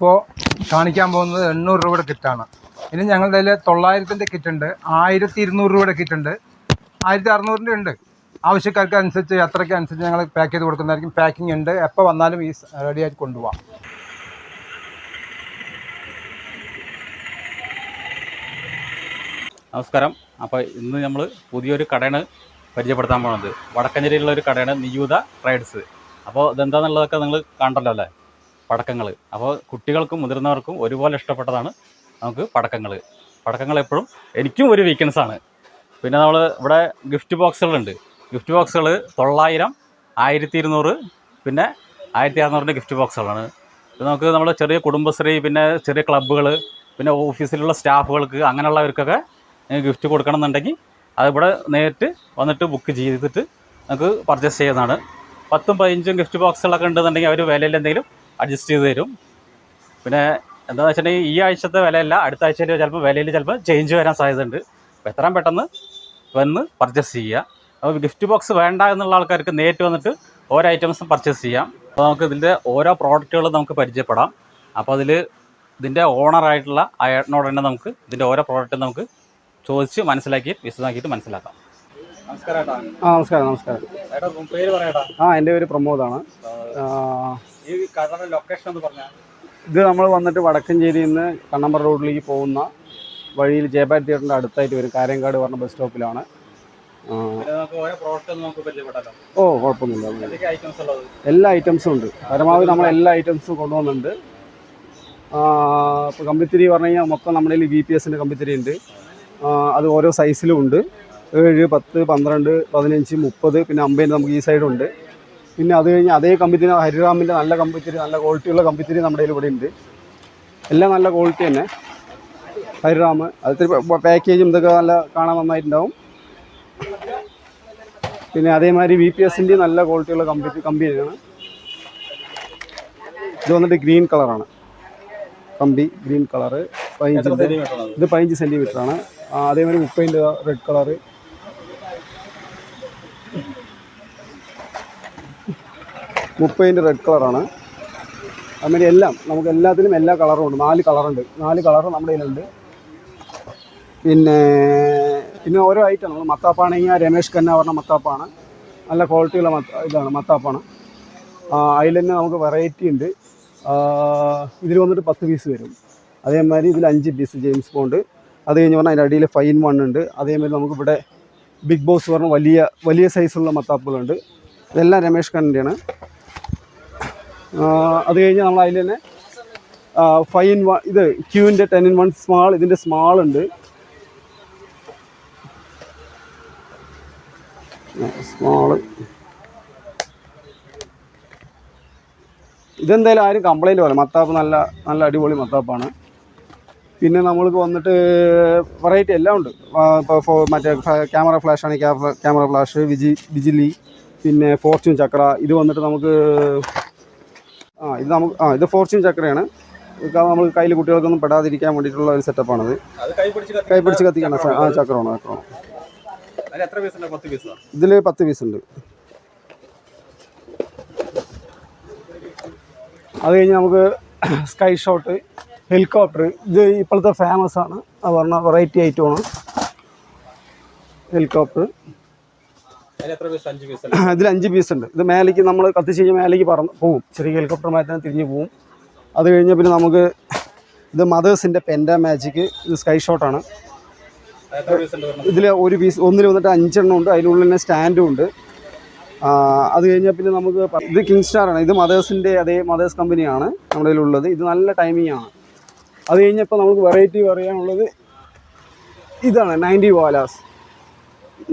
ഇപ്പോൾ കാണിക്കാൻ പോകുന്നത് എണ്ണൂറ് രൂപയുടെ കിറ്റാണ്. ഇനി ഞങ്ങളുടെ കയ്യിൽ തൊള്ളായിരത്തിന്റെ കിറ്റ് ഉണ്ട് ആയിരത്തി ഇരുന്നൂറ് രൂപയുടെ കിറ്റുണ്ട്. ആയിരത്തി അറുന്നൂറിന്റെ ഉണ്ട്. ആവശ്യക്കാർക്ക് അനുസരിച്ച് അത്രയ്ക്ക് അനുസരിച്ച് ഞങ്ങൾ പാക്ക് ചെയ്ത് കൊടുക്കുന്നതായിരിക്കും. പാക്കിംഗ് ഉണ്ട്. എപ്പോൾ വന്നാലും ഈ റെഡി ആയിട്ട് കൊണ്ടുപോകാം നമസ്കാരം. അപ്പോൾ ഇന്ന് നമ്മൾ പുതിയൊരു കടയാണ് പരിചയപ്പെടുത്താൻ പോകുന്നത് വടക്കഞ്ചേരിയിലുള്ള ഒരു കടയാണ് നിയൂത ട്രേഡ്സ്. അപ്പോൾ ഇതെന്താണെന്നുള്ളതൊക്കെ നിങ്ങൾ കണ്ടല്ലോ അല്ലേ? പടക്കങ്ങൾ അപ്പോൾ കുട്ടികൾക്കും മുതിർന്നവർക്കും ഒരുപോലെ ഇഷ്ടപ്പെട്ടതാണ് നമുക്ക് പടക്കങ്ങൾ പടക്കങ്ങൾ എപ്പോഴും എനിക്കും ഒരു വീക്ക്നെസ് ആണ്. പിന്നെ നമ്മൾ ഇവിടെ ഗിഫ്റ്റ് ബോക്സുകളുണ്ട് ഗിഫ്റ്റ് ബോക്സുകൾ തൊള്ളായിരം ആയിരത്തി ഇരുന്നൂറ് പിന്നെ ആയിരത്തി അറുന്നൂറിന്റെ ഗിഫ്റ്റ് ബോക്സുകളാണ് നമുക്ക് നമ്മുടെ ചെറിയ കുടുംബശ്രീ പിന്നെ ചെറിയ ക്ലബ്ബുകൾ പിന്നെ ഓഫീസിലുള്ള സ്റ്റാഫുകൾക്ക് അങ്ങനെയുള്ളവർക്കൊക്കെ ഗിഫ്റ്റ് കൊടുക്കണം എന്നുണ്ടെങ്കിൽ അതിവിടെ നേരിട്ട് വന്നിട്ട് ബുക്ക് ചെയ്തിട്ട് നമുക്ക് പർച്ചേസ് ചെയ്യുന്നതാണ്. പത്തും പതിനഞ്ചും ഗിഫ്റ്റ് ബോക്സുകളൊക്കെ ഉണ്ടെന്നുണ്ടെങ്കിൽ അവർ വിലയിൽ എന്തെങ്കിലും അഡ്ജസ്റ്റ് ചെയ്ത് തരും. പിന്നെ എന്താണെന്ന് വെച്ചിട്ടുണ്ടെങ്കിൽ ഈ ആഴ്ചത്തെ വിലയല്ല അടുത്ത ആഴ്ചയിൽ ചിലപ്പോൾ വിലയിൽ ചിലപ്പോൾ ചേഞ്ച് വരാൻ സാധ്യതയുണ്ട്. അപ്പോൾ എത്രയും പെട്ടെന്ന് വന്ന് പർച്ചേസ് ചെയ്യുക. അപ്പോൾ ഗിഫ്റ്റ് ബോക്സ് വേണ്ട എന്നുള്ള ആൾക്കാർക്ക് നേരിട്ട് വന്നിട്ട് ഓരോ ഐറ്റംസും പർച്ചേസ് ചെയ്യാം. അപ്പോൾ നമുക്ക് ഇതിന്റെ ഓരോ പ്രോഡക്റ്റുകളും നമുക്ക് പരിചയപ്പെടാം. അപ്പോൾ അതിൽ ഇതിന്റെ ഓണറായിട്ടുള്ള ആ ഏട്ടനോട് തന്നെ നമുക്ക് ഇതിന്റെ ഓരോ പ്രോഡക്റ്റും നമുക്ക് ചോദിച്ച് മനസ്സിലാക്കി വിശദമാക്കിയിട്ട് മനസ്സിലാക്കാം. നമസ്കാരം നമസ്കാരം നമസ്കാരം. ആ എന്റെ പേര് പ്രമോദാണ് ഈ കടയുടെ ലൊക്കേഷൻ എന്ന് പറഞ്ഞാൽ ഇത് നമ്മൾ വന്നിട്ട് വടക്കഞ്ചേരിയിൽ നിന്ന് കണ്ണമ്പറ റോഡിലേക്ക് പോകുന്ന വഴിയിൽ ജയപാൽ തിയേറ്ററിന്റെ അടുത്തായിട്ട് വരും. കാരങ്കാട് പറഞ്ഞ ബസ് സ്റ്റോപ്പിലാണ്. ഓ കുഴപ്പമൊന്നുമില്ല. എല്ലാ ഐറ്റംസും ഉണ്ട്. പരമാവധി നമ്മൾ എല്ലാ ഐറ്റംസും കൊണ്ടുവന്നിട്ടുണ്ട്. ഇപ്പോൾ കമ്പിത്തിരി പറഞ്ഞു കഴിഞ്ഞാൽ മൊത്തം നമ്മുടെ കയ്യിൽ ബി പി എസിന്റെ കമ്പിത്തിരി ഉണ്ട്. അത് ഓരോ സൈസിലും ഉണ്ട്. ഏഴ് പത്ത് പന്ത്രണ്ട് പതിനഞ്ച് മുപ്പത് പിന്നെ അമ്പതിന്റെ നമുക്ക് ഈ സൈഡുണ്ട് പിന്നെ അത് കഴിഞ്ഞ് അതേ കമ്പിത്തിരി ഹരിറാമിന്റെ നല്ല കമ്പിത്തിരി നല്ല ക്വാളിറ്റിയുള്ള കമ്പിത്തിരി നമ്മുടെ കയ്യിൽ ഇവിടെ ഉണ്ട് എല്ലാം നല്ല ക്വാളിറ്റി തന്നെ. ഹരിറാം അതിൽ പാക്കേജും ഇതൊക്കെ നല്ല കാണാൻ നന്നായിട്ടുണ്ടാവും. പിന്നെ അതേമാതിരി വി പി എസിന്റെ നല്ല ക്വാളിറ്റിയുള്ള കമ്പി കമ്പിയാണ് ഇത് വന്നിട്ട് ഗ്രീൻ കളറാണ് കമ്പി ഗ്രീൻ കളറ് പതിനഞ്ച് ഇത് പതിനഞ്ച് സെന്റിമീറ്റർ ആണ്. ആ, അതേമാതിരി മുപ്പതിന്റെ റെഡ് കളറ് മുപ്പതിന്റെ റെഡ് കളറാണ് അതുമാതിരി എല്ലാം നമുക്ക് എല്ലാത്തിനും എല്ലാ കളറും ഉണ്ട്. നാല് കളറുണ്ട് നാല് കളർ നമ്മുടെ കയ്യിലുണ്ട്. പിന്നെ പിന്നെ ഓരോ ഐറ്റം നമ്മൾ മത്താപ്പാണെങ്കിൽ രമേഷ് ഖന്ന പറഞ്ഞ മത്താപ്പാണ്. നല്ല ക്വാളിറ്റിയുള്ള മത്ത ഇതാണ് മത്താപ്പാണ്. അതിൽ തന്നെ നമുക്ക് വെറൈറ്റി ഉണ്ട്. ഇതിൽ വന്നിട്ട് പത്ത് പീസ് വരും. അതേമാതിരി ഇതിൽ അഞ്ച് പീസ് ജെയിംസ് ബോണ്ട്. അത് കഴിഞ്ഞ് പറഞ്ഞാൽ അതിന്റെ അടിയിൽ ഫൈൻ വൺ ഉണ്ട്. അതേമാതിരി നമുക്കിവിടെ ബിഗ് ബോസ് പറഞ്ഞ വലിയ വലിയ സൈസുള്ള മത്താപ്പുകളുണ്ട്. ഇതെല്ലാം രമേഷ് ഖന്നന്റെയാണ്. അത് കഴിഞ്ഞ് നമ്മൾ അതിൽ തന്നെ ഫൈവ് ഇൻ വൺ ഇത് ക്യൂവിന്റെ ടെൻ ഇൻ വൺ സ്മാൾ ഇതിന്റെ സ്മാൾ ഉണ്ട്. സ്മാൾ ഇതെന്തായാലും ആരും കംപ്ലൈന്റ് പോലെ മത്താപ്പ് നല്ല നല്ല അടിപൊളി മത്താപ്പാണ്. പിന്നെ നമ്മൾക്ക് വന്നിട്ട് വെറൈറ്റി എല്ലാം ഉണ്ട്. ഇപ്പോൾ മറ്റേ ക്യാമറ ഫ്ലാഷ് ആണ് ക്യാമറ ഫ്ലാഷ് വിജി വിജിലി പിന്നെ ഫോർച്യൂൺ ചക്ര ഇത് വന്നിട്ട് നമുക്ക് ആ ഇത് നമുക്ക് ആ ഇത് ഫോർച്യൂൺ ചക്രയാണ്. നമ്മൾ കയ്യിൽ കുട്ടികൾക്കൊന്നും പെടാതിരിക്കാൻ വേണ്ടിയിട്ടുള്ള ഒരു സെറ്റപ്പാണത് അത് കൈ പിടിച്ച് കൈ പിടിച്ച് കത്തിക്കണം ആ ചക്രമാണ് ചക്രമാണ്. ഇതിൽ പത്ത് പീസ് ഉണ്ട്? അത് കഴിഞ്ഞ് നമുക്ക് സ്കൈ ഷോട്ട് ഹെലികോപ്റ്റർ ഇത് ഇപ്പോഴത്തെ ഫേമസ് ആണ്. അത് പറഞ്ഞ വെറൈറ്റി ഐറ്റമാണ് ഹെലികോപ്റ്റർ അതിൽ എത്ര പീസ് അഞ്ച് പീസ് ഇതിൽ അഞ്ച് പീസ് ഉണ്ട്. ഇത് മേലേക്ക് നമ്മൾ കത്തിച്ച് കഴിഞ്ഞാൽ മേലേക്ക് പറന്ന് പോവും. ചെറിയ ഹെലികോപ്റ്റർ മാറ്റി തന്നെ തിരിഞ്ഞ് പോവും. അത് കഴിഞ്ഞാൽ പിന്നെ നമുക്ക് ഇത് മദേഴ്സിന്റെ പെൻഡ മാജിക് ഇത് സ്കൈ ഷോട്ടാണ് ഇതിൽ ഒരു പീസ് ഒന്നിൽ വന്നിട്ട് അഞ്ചെണ്ണം ഉണ്ട്. അതിനുള്ളിൽ തന്നെ സ്റ്റാൻഡും ഉണ്ട്. അത് കഴിഞ്ഞാൽ പിന്നെ നമുക്ക് ഇത് കിങ് സ്റ്റാർ ആണ്. ഇത് മദേഴ്സിന്റെ അതേ മദേഴ്സ് കമ്പനിയാണ് നമ്മുടെ ഉള്ളത്. ഇത് നല്ല ടൈമിംഗ് ആണ്. അത് കഴിഞ്ഞപ്പോൾ നമുക്ക് വെറൈറ്റി പറയാനുള്ളത് ഇതാണ് നയന്റി വാലാസ്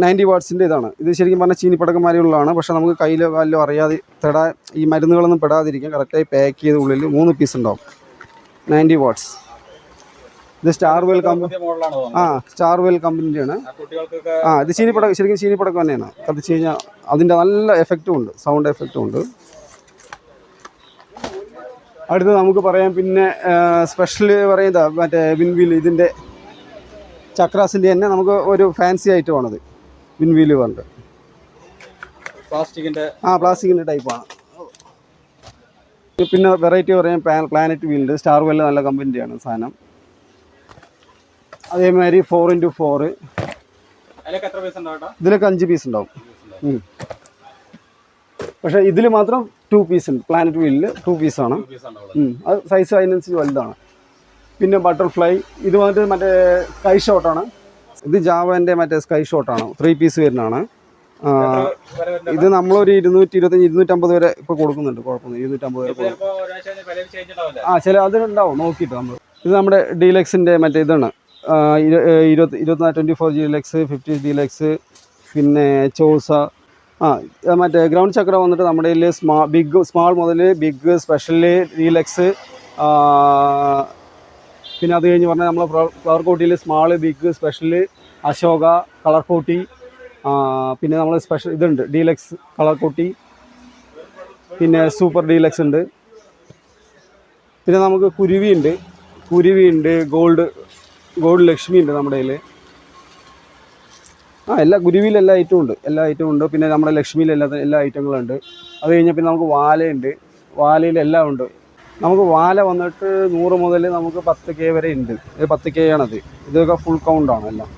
നയന്റി വാട്ട്സിന്റെ ഇതാണ്. ഇത് ശരിക്കും പറഞ്ഞാൽ ചീനിപ്പടക്കന്മാരുള്ളതാണ് പക്ഷേ നമുക്ക് കയ്യിലോ കാലിലോ അറിയാതെ പെടാ ഈ മരുന്നുകളൊന്നും പെടാതിരിക്കാൻ കറക്റ്റായി പാക്ക് ചെയ്ത ഉള്ളിൽ മൂന്ന് പീസ് ഉണ്ടാവും. Ninety watts. ഇത് സ്റ്റാർ വെൽ കമ്പനി ആ സ്റ്റാർ വെൽ കമ്പനിന്റെയാണ് ആ ഇത് ചീനിപ്പടക്കം ശരിക്കും ചീനിപ്പടക്കം തന്നെയാണ്. കത്തിച്ച് കഴിഞ്ഞാൽ അതിന്റെ നല്ല എഫക്റ്റും ഉണ്ട് സൗണ്ട് എഫക്റ്റും ഉണ്ട്. അടുത്ത് നമുക്ക് പറയാം പിന്നെ സ്പെഷ്യൽ പറയുന്നത് മറ്റേ വിൻവിൽ ഇതിന്റെ ചക്രാസിന്റെ തന്നെ നമുക്ക് ഒരു ഫാൻസി ഐറ്റമാണത് വിൻവീൽ വേണ്ട പ്ലാസ്റ്റിക്കിന്റെ ആ പ്ലാസ്റ്റിക്കിന്റെ ടൈപ്പാണ്. പിന്നെ വെറൈറ്റി പറയാൻ പ്ലാനറ്റ് വീലുണ്ട് സ്റ്റാർ വെല്ല് നല്ല കമ്പനിയാണ് സാധനം. അതേമാതിരി ഫോർ ഇന്റു ഫോറ് ഉണ്ടാവും ഇതിലൊക്കെ അഞ്ച് പീസ് ഉണ്ടാവും. പക്ഷേ ഇതിൽ മാത്രം ടു പീസ് ഉണ്ട്. പ്ലാനറ്റ് വീലിൽ ടു പീസാണ്. അത് സൈസ് അതിനനുസരിച്ച് വലുതാണ്. പിന്നെ ബട്ടർഫ്ലൈ ഇത് വന്നിട്ട് മറ്റേ സ്കൈ ഷോട്ടാണ് ഇത് ജാവന്റെ മറ്റേ സ്കൈ ഷോട്ടാണ് ത്രീ പീസ് വരുന്നതാണ്. ഇത് നമ്മളൊരു ഇരുന്നൂറ്റി ഇരുപത്തഞ്ച് ഇരുന്നൂറ്റമ്പത് വരെ ഇപ്പോൾ കൊടുക്കുന്നുണ്ട്. കുഴപ്പമൊന്നും ഇരുന്നൂറ്റമ്പത് വരെ ആ ചില അതിലുണ്ടാവും നോക്കിയിട്ട് നമ്മൾ ഇത് നമ്മുടെ ഡീലക്സിന്റെ മറ്റേ ഇതാണ്. ഇരുപത്തി ഇരുപത്തിനാല് twenty four deluxe fifty deluxe പിന്നെ ചോസ. ആ മറ്റേ ഗ്രൗണ്ട് ചക്ര വന്നിട്ട് നമ്മുടെ കയ്യിൽ സ്മാ ബിഗ് സ്മാൾ മുതൽ ബിഗ് സ്പെഷ്യൽ ഡീലക്സ് പിന്നെ അത് കഴിഞ്ഞ് പറഞ്ഞാൽ നമ്മൾ flower കോട്ടിയിൽ small big special Ashoka colour കോട്ടി പിന്നെ നമ്മൾ സ്പെഷ്യൽ ഇതുണ്ട് ഡീലക്സ് കളർ കോട്ടി പിന്നെ സൂപ്പർ ഡീലക്സ് ഉണ്ട്. പിന്നെ നമുക്ക് കുരുവി ഉണ്ട് കുരുവി ഉണ്ട് ഗോൾഡ് ഗോൾഡ് ലക്ഷ്മി ഉണ്ട് നമ്മുടെ കയ്യിൽ ആ എല്ലാ കുരുവിയിൽ എല്ലാ ഐറ്റവും ഉണ്ട് എല്ലാ ഐറ്റവും ഉണ്ട്. പിന്നെ നമ്മുടെ ലക്ഷ്മിയിൽ എല്ലാ എല്ലാ ഐറ്റങ്ങളും ഉണ്ട്. അത് കഴിഞ്ഞാൽ പിന്നെ നമുക്ക് വാലയുണ്ട് വാലയിൽ എല്ലാം ഉണ്ട്. നമുക്ക് വാല വന്നിട്ട് നൂറ് മുതൽ നമുക്ക് പത്ത് കെ വരെ ഉണ്ട്. ഇത് പത്ത് കെ ആണത്. ഇതൊക്കെ ഫുൾ കൗണ്ടാണ് എല്ലാം.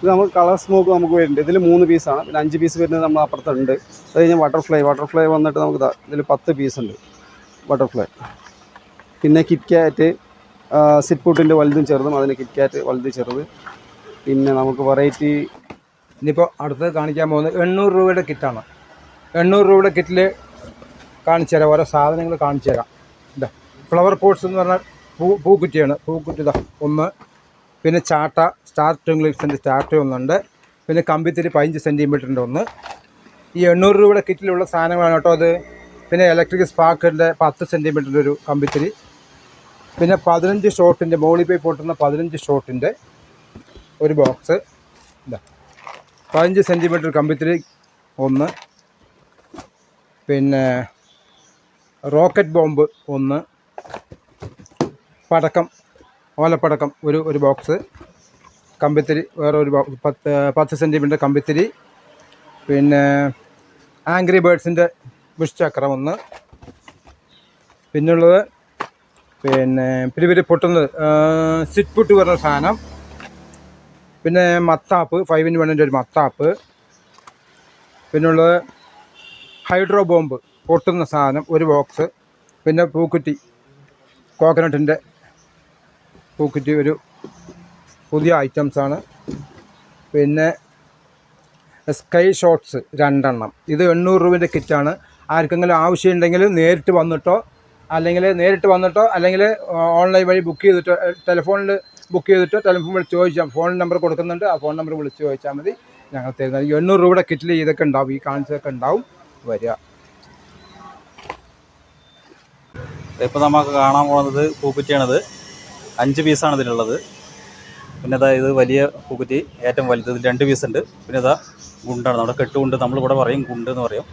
ഇത് നമുക്ക് കളർ സ്മോക്ക് നമുക്ക് വരുന്നുണ്ട്. ഇതിൽ മൂന്ന് പീസാണ് പിന്നെ അഞ്ച് പീസ് വരുന്നത് നമ്മൾ അപ്പുറത്തുണ്ട്. അത് കഴിഞ്ഞാൽ ബട്ടർഫ്ലൈ ബട്ടർഫ്ലൈ വന്നിട്ട് നമുക്ക് ഇതിൽ പത്ത് പീസ് ഉണ്ട്. ബട്ടർഫ്ലൈ പിന്നെ കിറ്റ്കാറ്റ് സിറ്റ്പുട്ടിന്റെ വലുതും ചെറുതും അതിന് കിറ്റ്കാറ്റ് വലുത് ചെറുത്. പിന്നെ നമുക്ക് വെറൈറ്റി ഇനിയിപ്പോൾ അടുത്തത് കാണിക്കാൻ പോകുന്നത് എണ്ണൂറ് രൂപയുടെ കിറ്റാണ് എണ്ണൂറ് രൂപയുടെ കിറ്റിൽ കാണിച്ചു തരാം ഓരോ സാധനങ്ങൾ കാണിച്ചു തരാം. ഇതാ ഫ്ലവർ പോട്ട്സ് എന്ന് പറഞ്ഞാൽ പൂ പൂക്കുറ്റിയാണ്. പൂക്കുറ്റി ഇതാ ഒന്ന്. പിന്നെ ചാട്ട സ്റ്റാർ ട്വിങ്ലിക്സിന്റെ ചാട്ട ഒന്നുണ്ട്. പിന്നെ കമ്പിത്തിരി പതിനഞ്ച് സെന്റിമീറ്ററിന്റെ ഒന്ന്. ഈ എണ്ണൂറ് രൂപയുടെ കിറ്റിലുള്ള സാധനങ്ങളാണ് കേട്ടോ അത്. പിന്നെ ഇലക്ട്രിക് സ്പാർക്കിന്റെ പത്ത് സെന്റിമീറ്ററിന്റെ ഒരു കമ്പിത്തിരി. പിന്നെ പതിനഞ്ച് ഷോട്ടിന്റെ മോളി പോയി പൊട്ടുന്ന പതിനഞ്ച് ഷോട്ടിന്റെ ഒരു ബോക്സ് ഇതാ പതിനഞ്ച് സെന്റിമീറ്റർ കമ്പിത്തിരി ഒന്ന്. പിന്നെ റോക്കറ്റ് ബോംബ് ഒന്ന് പടക്കം ഓലപ്പടക്കം ഒരു ഒരു ബോക്സ് കമ്പിത്തിരി വേറെ ഒരു പത്ത് പത്ത് സെന്റിമീറ്റർ കമ്പിത്തിരി പിന്നെ ആംഗ്രി ബേഡ്സിന്റെ വിഷ്ചക്രം ഒന്ന് പിന്നുള്ളത് പിന്നെ പിരി പിരി പൊട്ടുന്നത് സിറ്റ് പുട്ട് പറഞ്ഞ സാധനം പിന്നെ മത്താപ്പ് ഫൈവ് ഇൻ വണ്ണിന്റെ ഒരു മത്താപ്പ് പിന്നുള്ളത് ഹൈഡ്രോ ബോംബ്. പൊട്ടുന്ന സാധനം ഒരു ബോക്സ് പിന്നെ പൂക്കുറ്റി. കോക്കനട്ടിന്റെ പൂക്കുറ്റി ഒരു പുതിയ ഐറ്റംസാണ് പിന്നെ സ്കൈ ഷോട്ട്സ് രണ്ടെണ്ണം. ഇത് എണ്ണൂറ് രൂപേന്റെ കിറ്റാണ് ആർക്കെങ്കിലും ആവശ്യമുണ്ടെങ്കിൽ നേരിട്ട് വന്നിട്ടോ അല്ലെങ്കിൽ നേരിട്ട് വന്നിട്ടോ അല്ലെങ്കിൽ ഓൺലൈൻ വഴി ബുക്ക് ചെയ്തിട്ടോ ടെലിഫോണിൽ ബുക്ക് ചെയ്തിട്ടോ ടെലിഫോൺ വിളിച്ച് ചോദിച്ചാൽ ഫോൺ നമ്പർ കൊടുക്കുന്നുണ്ട്. ആ ഫോൺ നമ്പർ വിളിച്ച് ചോദിച്ചാൽ മതി. ഞങ്ങൾ തരുന്നത് എണ്ണൂറ് രൂപയുടെ കിറ്റിൽ ഇതൊക്കെ ഉണ്ടാവും. ഈ കാണിച്ചതൊക്കെ ഉണ്ടാവും. വരിക. ഇപ്പോൾ നമുക്ക് കാണാൻ പോകുന്നത് പൂക്കുറ്റിയാണിത്. അഞ്ച് പീസാണ് ഇതിലുള്ളത്. പിന്നെ ഇതാ ഇത് വലിയ പൂക്കുറ്റി ഏറ്റവും വലുത് ഇതിൽ രണ്ട് പീസ് ഉണ്ട്. പിന്നെ ഇതാ ഗുണ്ടാണ്. നമ്മുടെ കെട്ടുകൊണ്ട് നമ്മളിവിടെ പറയും ഗുണ്ട് എന്ന് പറയും.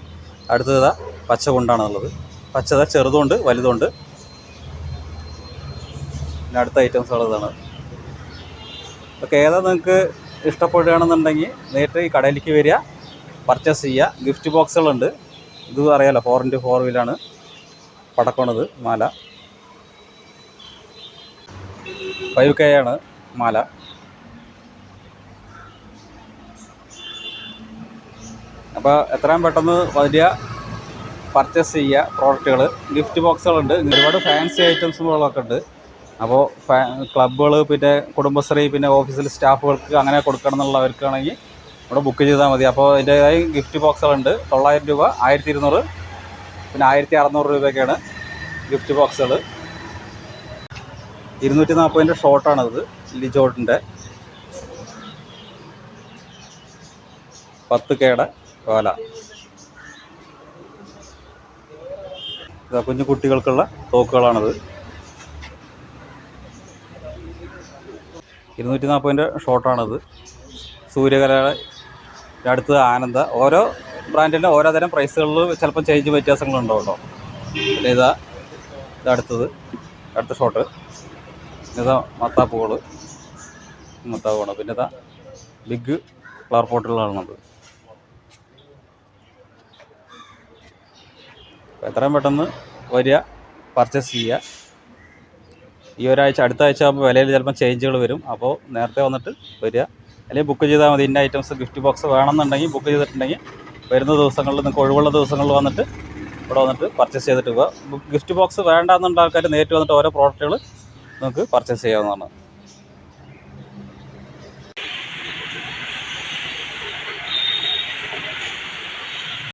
അടുത്തത് ഇതാ പച്ച ഗുണ്ടാണെന്നുള്ളത് പച്ച ഇതാ ചെറുതുണ്ട് വലുതുണ്ട്. പിന്നെ അടുത്ത ഐറ്റംസ് ഉള്ളതാണ് ഇതൊക്കെ ഏതാ നിങ്ങൾക്ക് ഇഷ്ടപ്പെടുകയാണെന്നുണ്ടെങ്കിൽ നേരിട്ട് ഈ കടയിലേക്ക് വരിക പർച്ചേസ് ചെയ്യുക. ഗിഫ്റ്റ് ബോക്സുകളുണ്ട് ഇത് അറിയാമല്ലോ ഫോർ ഇന്റു ഫോർ വീലാണ് പടക്കമാണിത് മാല. ഫൈവ് കെ ആണ് മാല. അപ്പോൾ എത്രയും പെട്ടെന്ന് വലിയ പർച്ചേസ് ചെയ്യുക പ്രോഡക്റ്റുകൾ ഗിഫ്റ്റ് ബോക്സുകളുണ്ട് ഒരുപാട് ഫാൻസി ഐറ്റംസുകളൊക്കെ ഉണ്ട്. അപ്പോൾ ക്ലബ്ബുകൾ പിന്നെ കുടുംബശ്രീ പിന്നെ ഓഫീസിൽ സ്റ്റാഫുകൾക്ക് അങ്ങനെ കൊടുക്കണം എന്നുള്ളവർക്കാണെങ്കിൽ ഇവിടെ ബുക്ക് ചെയ്താൽ മതി. അപ്പോൾ അതിന്റെതായി ഗിഫ്റ്റ് ബോക്സുകളുണ്ട് തൊള്ളായിരം രൂപ ആയിരത്തി ഇരുന്നൂറ് പിന്നെ ആയിരത്തി അറുന്നൂറ് രൂപയൊക്കെയാണ് ഗിഫ്റ്റ് ബോക്സുകൾ. ഇരുന്നൂറ്റി നാൽപ്പതിന്റെ ഷോട്ടാണത് ലിജോട്ടിന്റെ. പത്ത് കേട ഓല കുഞ്ഞു കുട്ടികൾക്കുള്ള തോക്കുകളാണത്. ഇരുന്നൂറ്റി നാൽപ്പതിന്റെ ഷോട്ടാണത്. സൂര്യകലയുടെ അടുത്ത് ആനന്ദ. ഓരോ ബ്രാൻഡിന്റെ ഓരോ തരം പ്രൈസുകളിൽ ചിലപ്പോൾ ചേഞ്ച് വ്യത്യാസങ്ങളുണ്ടോ പിന്നെ ഇതാ ഇതടുത്തത് അടുത്ത ഷോട്ട് ഇതാ മത്താപ്പുകൾ. മത്താപ്പുകൾ പിന്നെ ഇതാ ബിഗ് ഫ്ലവർ പോട്ടുകളാണത് എത്രയും പെട്ടെന്ന് വരിക പർച്ചേസ് ചെയ്യുക. ഈ ഒരാഴ്ച അടുത്ത ആഴ്ച ആകുമ്പോൾ വിലയിൽ ചിലപ്പോൾ ചേഞ്ചുകൾ വരും. അപ്പോൾ നേരത്തെ വന്നിട്ട് വരിക. അല്ലെങ്കിൽ ബുക്ക് ചെയ്താൽ മതി. ഇന്ന ഐറ്റംസ് ഗിഫ്റ്റ് ബോക്സ് വേണമെന്നുണ്ടെങ്കിൽ ബുക്ക് ചെയ്തിട്ടുണ്ടെങ്കിൽ വരുന്ന ദിവസങ്ങളിൽ നിങ്ങൾക്ക് ഒഴിവുള്ള ദിവസങ്ങളിൽ വന്നിട്ട് ഇവിടെ വന്നിട്ട് പർച്ചേസ് ചെയ്തിട്ട് പോവുക. ഗിഫ്റ്റ് ബോക്സ് വേണ്ടാന്നുണ്ട് ആൾക്കാർ നേരിട്ട് വന്നിട്ട് ഓരോ പ്രോഡക്റ്റുകൾ നിങ്ങൾക്ക് പർച്ചേസ് ചെയ്യാവുന്നതാണ്.